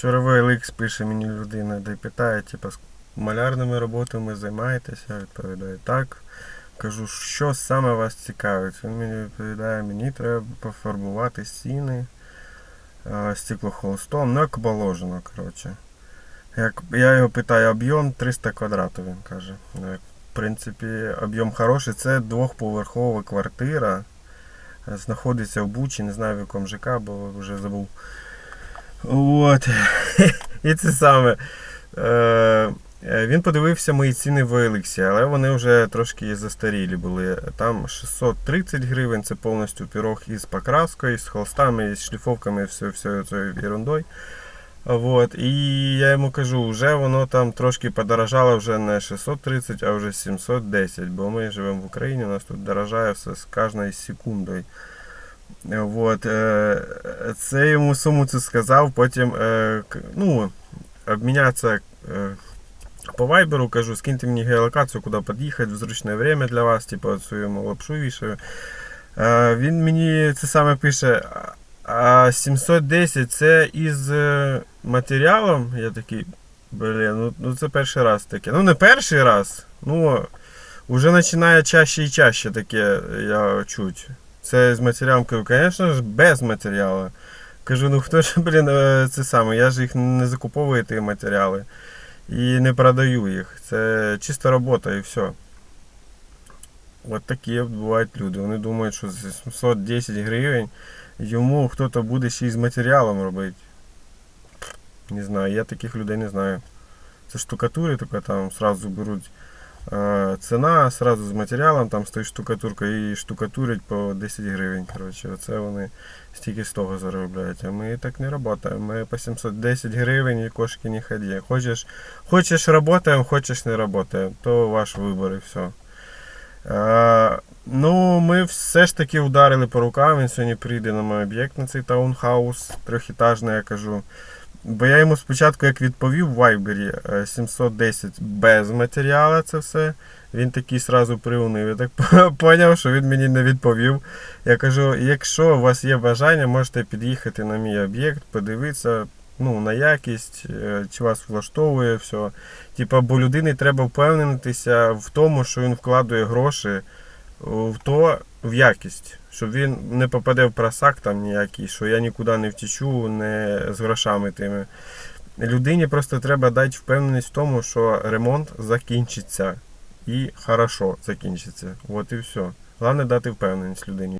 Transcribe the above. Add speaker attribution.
Speaker 1: Вчора VLX пише мені людина, де питає, типу, з малярними роботами займаєтеся? Відповідаю так. Кажу, що саме вас цікавить? Він мені відповідає, мені треба пофарбувати стіни е, стеклохолстом, ну як положено, коротше. Як, я його питаю, об'єм 300 квадратів, він каже. Ну, як, в принципі, об'єм хороший. Це двохповерхова квартира. е, Знаходиться в Бучі, не знаю в якому ЖК, бо вже забув. От. І це саме. Е, е, він подивився мої ціни в Еліксі, але вони вже трошки застарілі були. Там 630 гривень, це повністю пірог із покраскою, з холстами, з шліфовками, все, все цією ерундою. Вот. І я йому кажу, вже воно там трошки подорожало вже не 630, а вже 710, бо ми живемо в Україні, у нас тут дорожає все з кожною секундою. Вот. е, Це йому суму це сказав, потім е, ну, обмінятися е, по вайберу, кажу, скиньте мені геолокацію, куди під'їхати в зручне время для вас, типу, йому лапшу вішаю. Е, Він мені це саме пише. А 710 це із матеріалом. Я такий, блін, ну, ну це перший раз таке. Ну не перший раз, ну вже починає чаще і чаще таке я чуть. Це з матеріалом, кажу, звісно ж, без матеріалу. Кажу, ну хто ж, блін, е, це саме, я ж їх не закуповую ті матеріали і не продаю їх. Це чиста робота і все. От такі бувають люди. Вони думають, що за 710 гривень йому хтось буде ще й з матеріалом робити. Не знаю, я таких людей не знаю. Це штукатури, тільки там сразу беруть ціна, сразу з матеріалом, там стоїть штукатурка і штукатурять по 10 гривень. Коротше, оце вони стільки з того заробляють. А ми так не працюємо. Ми по 710 гривень і кошки не ході. Хочеш, хочеш працюємо, хочеш не працюємо. То ваш вибір і все. Е, ну, ми все ж таки ударили по рукам. Він сьогодні прийде на мій об'єкт на цей таунхаус трьохітажний, я кажу. Бо я йому спочатку, як відповів в Вайбері е, 710 без матеріалу це все. Він такий сразу приунив. Я так поняв, що він мені не відповів. Я кажу, якщо у вас є бажання, можете під'їхати на мій об'єкт, подивитися ну, на якість, е, чи вас влаштовує все. Типа, бо людині треба впевнитися в тому, що він вкладує гроші в то, в якість. Щоб він не попаде в просак там ніякий, що я нікуди не втічу, не з грошами тими. Людині просто треба дати впевненість в тому, що ремонт закінчиться. І хорошо закінчиться. От і все. Головне дати впевненість людині.